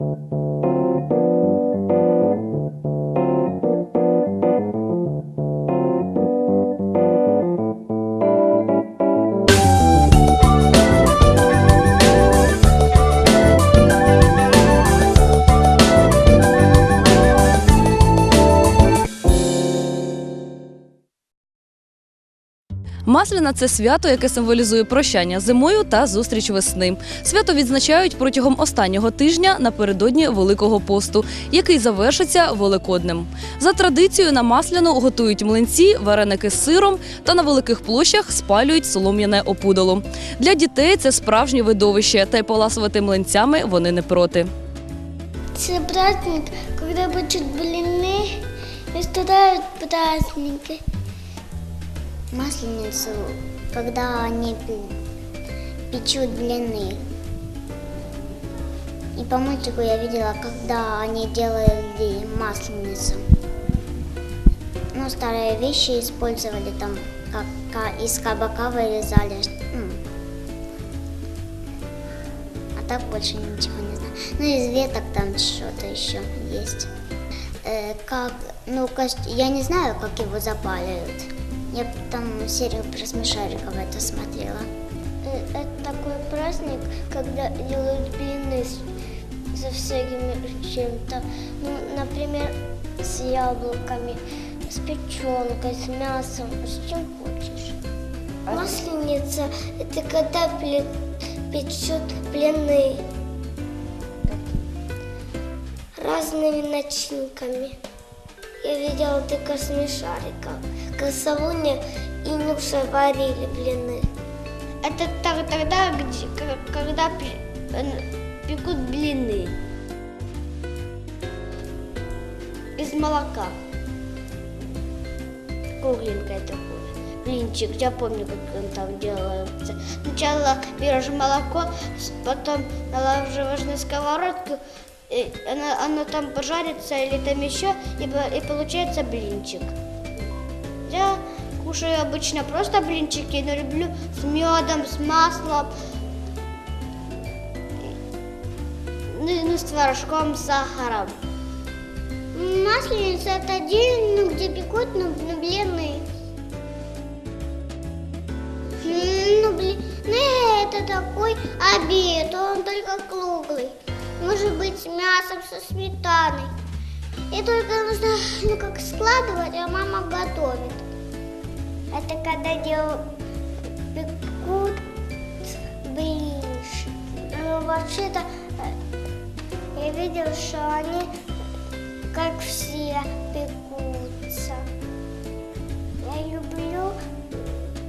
Thank you. Масляна це свято, яке символізує прощання зимою та зустріч весни. Свято відзначають протягом останнього тижня напередодні Великого посту, який завершиться Великоднем. За традицією на масляну готують млинці, вареники з сиром та на великих площах спалюють солом'яне опудало. Для дітей це справжнє видовище, та й поласувати млинцями вони не проти. Это праздник, когда будут блины и устраивают праздники. Масленицу, когда они пе- печут блины. И по мультику я видела, когда они делали масленицу. Ну, старые вещи использовали там, как ка- из кабака вырезали. м. А так больше ничего не знаю. Ну, из веток там что-то еще есть. Э, как, ну, я не знаю, как его запаливают. Я там серию про смешариков это смотрела. Это такой праздник, когда делают блины со всякими чем-то. Ну, например, с яблоками, с печенкой, с мясом, с чем хочешь. Масленица – это когда пле- печет блины разными начинками. Я видела только смешариков. Косолуня и Нюша варили блины. Это тогда, где- когда э, пекут блины из молока. Кругленькое такое. Блинчик, я помню, как он там делается. Сначала берешь молоко, потом наложишь на сковородку, и оно, оно там пожарится или там еще, и, и получается блинчик. Я кушаю обычно просто блинчики, но люблю с медом, с маслом, ну, ну, с творожком, с сахаром. Масленица это день, ну, где пекут ну, ну, блины. Ну, блин, ну, это такой обед, он только. Может быть, с мясом, со сметаной. И только нужно, ну, как складывать, а мама готовит. Это когда делают, пекут блинчики. Ну, вообще-то, э, я видела, что они, как все, пекутся. Я люблю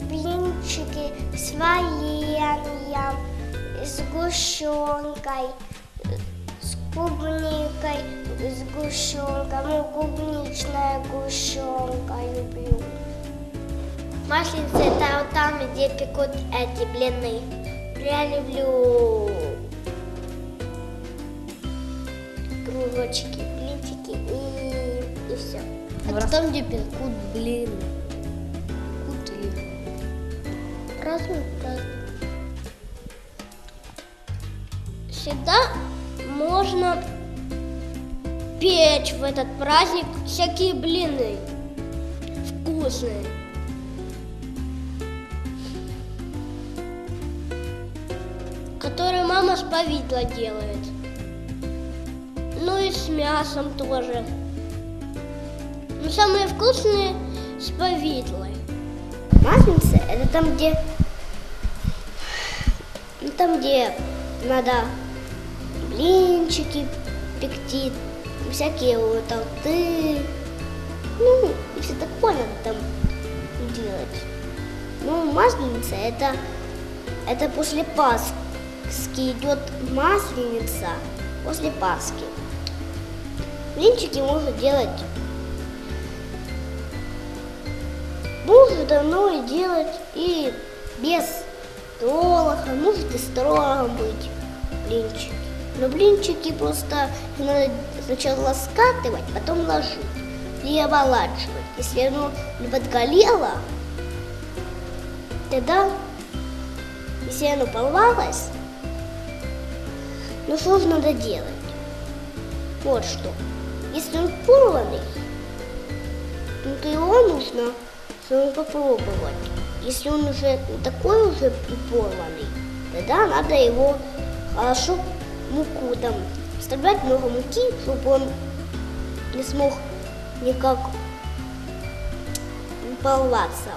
блинчики с вареньем, с сгущенкой, с клубникой, сгущенка, ну, клубничная сгущенка люблю. Масленица это вот там, где пекут эти блины. Я люблю кружочки, блинчики и, и все. Это там, где пекут блины. Пекут или празднуют праздник. Всегда можно печь в этот праздник всякие блины вкусные. Которые мама с повидла делает. Ну и с мясом тоже. Но самые вкусные с повидлой. Масленица это там, где ну, там, где надо блинчики пекти, всякие вот торты. Ну, все такое надо там делать. Ну, масленица это, это после Пасхи идет масленица после Пасхи. Блинчики можно делать можно давно и делать и без троха, может и с быть блинчики. Но блинчики просто надо сначала скатывать, потом ложить и оболачивать. Если оно не подгорело, тогда, если оно порвалось, ну что же надо делать? вот что. Если он порванный, ну, то его нужно самому попробовать. Если он уже такой уже порванный, тогда надо его хорошо муку там вставлять много муки, чтобы он не смог никак порваться.